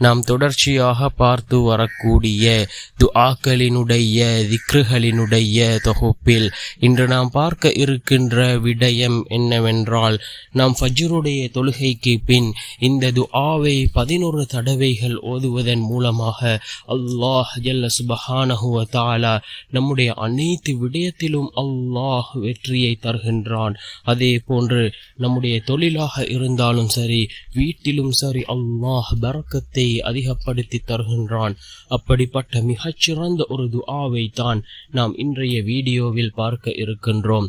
நாம் தொடர்ச்சியாக பார்த்து வரக்கூடிய துஆக்களினுடைய திக்ருகளினுடைய தொகுப்பில் இன்று நாம் பார்க்க இருக்கின்ற விடயம் என்னவென்றால் நாம் ஃபஜ்ருடைய தொழுகைக்கு பின் இந்த துஆவை பதினொரு தடவைகள் ஓதுவதன் மூலமாக அல்லாஹ் ஜல்ல சுபஹானஹுவ தாலா நம்முடைய அனைத்து விடயத்திலும் அல்லாஹ் வெற்றியை தருகின்றான். அதே போன்று நம்முடைய தொழிலாக இருந்தாலும் சரி வீட்டிலும் சரி அல்லாஹ் பரக்கத்தை அதிகப்படுத்தி தருகின்றான். அப்படிப்பட்ட மிகச்சிறந்த ஒரு துஆவை தான் நாம் இன்றைய வீடியோவில் பார்க்க இருக்கின்றோம்.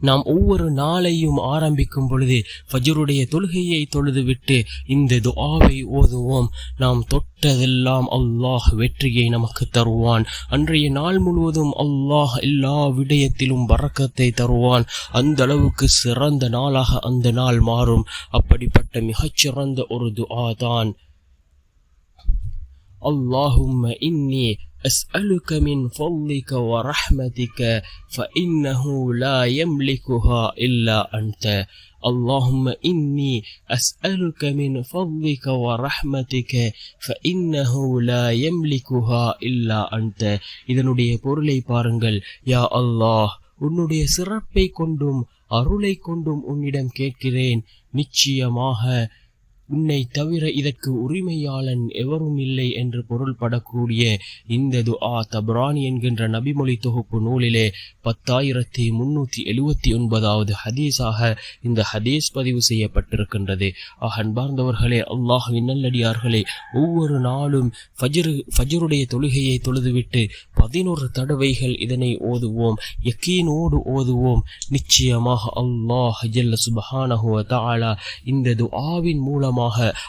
நாம் ஒவ்வொரு நாளையும் ஆரம்பிக்கும் பொழுது ஃபஜருடைய தொழுகையை தொழுதுவிட்டு இந்த துஆவை ஓதுவோம். நாம் தொட்டதெல்லாம் அல்லாஹ் வெற்றியை நமக்கு தருவான். அன்றைய நாள் முழுவதும் அல்லாஹ் எல்லா விடயத்திலும் வரக்கத்தை தருவான். அந்த அளவுக்கு சிறந்த நாளாக அந்த நாள் மாறும். அப்படிப்பட்ட மிகச்சிறந்த ஒரு துஆ தான் அல்லாஹும் இன்னி أسألك من فضلك ورحمتك فإنه لا يملكها إلا أنت اللهم إني أسألك من فضلك ورحمتك فإنه لا يملكها إلا أنت இதனுடைய பொருளை பாருங்கள் யா அல்லாஹ் உன்னுடைய சிறப்பை கொண்டும் அருளை கொண்டும் உன்னிடம் கேட்கிறேன் நிச்சயமாக உன்னை தவிர இதற்கு உரிமையாளன் எவரும் இல்லை என்று பொருள்படக்கூடிய இந்த துஆ தப்ரானி என்கின்ற நபிமொழி தொகுப்பு நூலிலே பத்தாயிரத்தி முன்னூற்றி எழுவத்தி ஒன்பதாவது ஹதீஸாக இந்த ஹதீஸ் பதிவு செய்யப்பட்டிருக்கின்றது. ஆக அன்பார்ந்தவர்களே அல்லாஹ்வின் நல்லடியார்களே ஒவ்வொரு நாளும் ஃபஜ்ரு ஃபஜருடைய தொழுகையை தொழுதுவிட்டு பதினோரு தடவைகள் இதனை ஓதுவோம் யக்கீனோடு ஓதுவோம். நிச்சயமாக அல்லாஹ் ஜல்ல சுபஹானஹுவ தாலா இந்த துஆவின் மூலமாக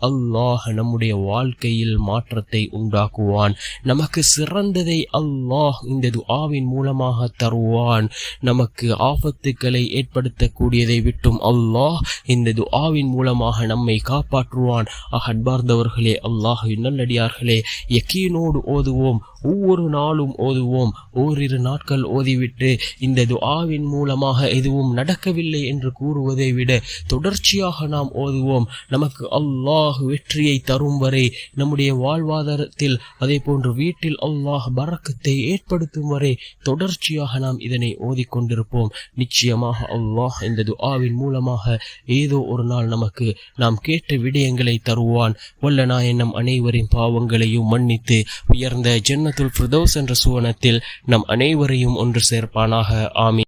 அல்லாஹ் நம்முடைய வாழ்க்கையில் மாற்றத்தை உண்டாக்குவான். நமக்கு சிறந்ததை அல்லாஹ் இந்த துஆவின் மூலமாக தருவான். நமக்கு ஆபத்துக்களை ஏற்படுத்தக்கூடியதை விட்டும் அல்லாஹ் இந்த துஆவின் மூலமாக நம்மை காப்பாற்றுவான். ஆக அன்பார்ந்தவர்களே அல்லாஹ் நல்லடியார்களே யக்கீனோடு ஓதுவோம். ஒவ்வொரு நாளும் ஓதுவோம். ஓரிரு நாட்கள் ஓதிவிட்டு இந்த துஆவின் மூலமாக எதுவும் நடக்கவில்லை என்று கூறுவதை விட தொடர்ச்சியாக நாம் ஓதுவோம். நமக்கு அல்லாஹ் வெற்றியை தரும் வரை நம்முடைய வாழ்வாதாரத்தில் அதே போன்று வீட்டில் அல்லாஹ் பறக்கத்தை ஏற்படுத்தும் வரை தொடர்ச்சியாக நாம் இதனை ஓதிக்கொண்டிருப்போம். நிச்சயமாக அல்லாஹ் இந்த துஆவின் மூலமாக ஏதோ ஒரு நாள் நமக்கு நாம் கேட்ட விடயங்களை தருவான். வல்ல நம் அனைவரின் பாவங்களையும் மன்னித்து உயர்ந்த ஜன்னத்துல் பிரதோஸ் என்ற சுவனத்தில் நம் அனைவரையும் ஒன்று சேர்ப்பானாக. ஆமீன்.